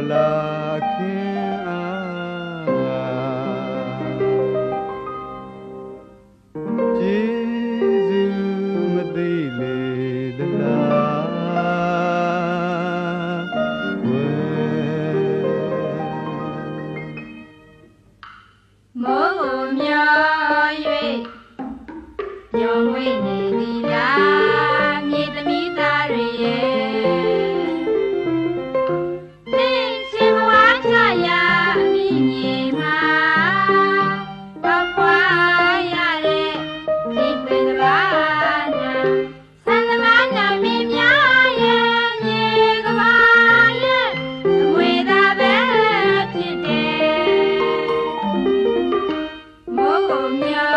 love. меня.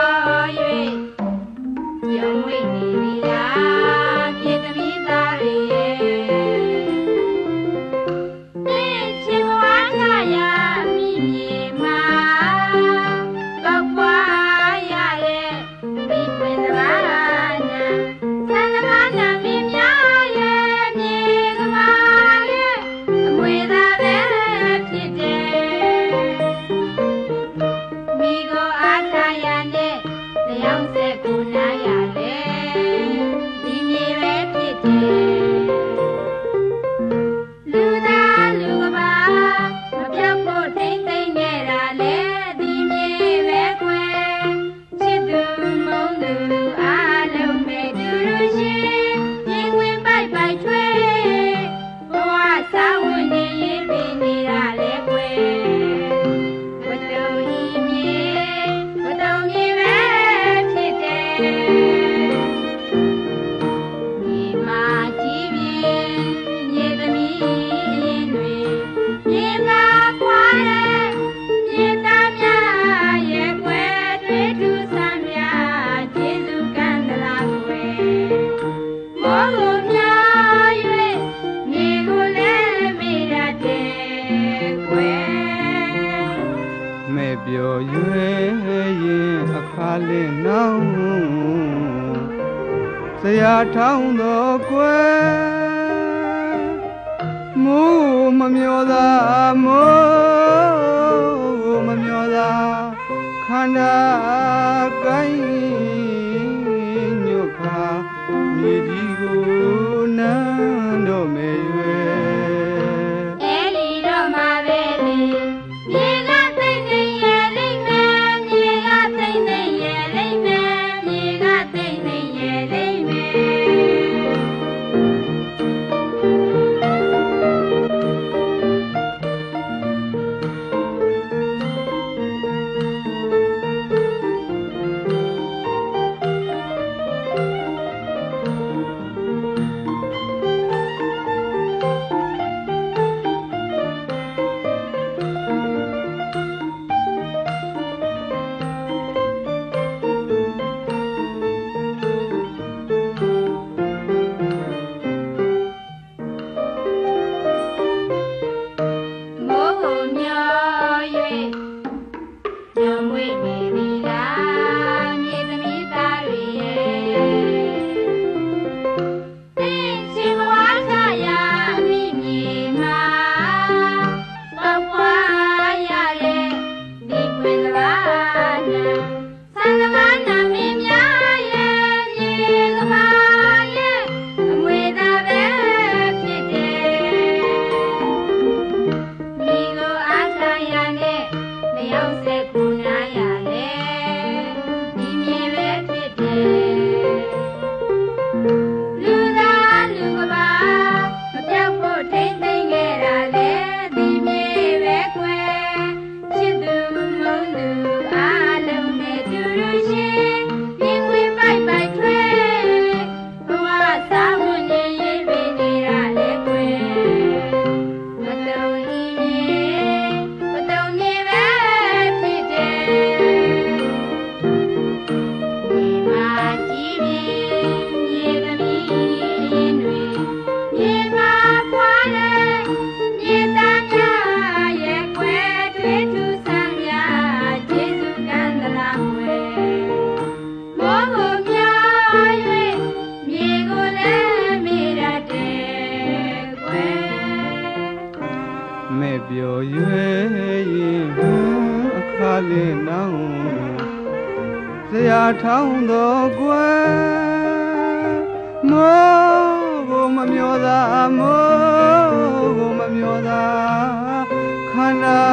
လင်းနောင်ဆရာထောင်းတော်ကွယ်မိုးမမျောသာမိုးမမျောသာခန္ဓာကိုင်းညွခါမြေကြီးကိုနန်းတော်မဲ့ Come with me. ပြောရွယ်ရင်အခါလေးနောင်ဆရာထောင်းတော်ကွယ်မောကိုမမျောသာမောကိုမမျောသာခန္ဓာ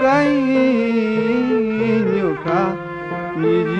ကိုင်းညုတ်ခါမြေကြီးကိုနန်းတော်မေ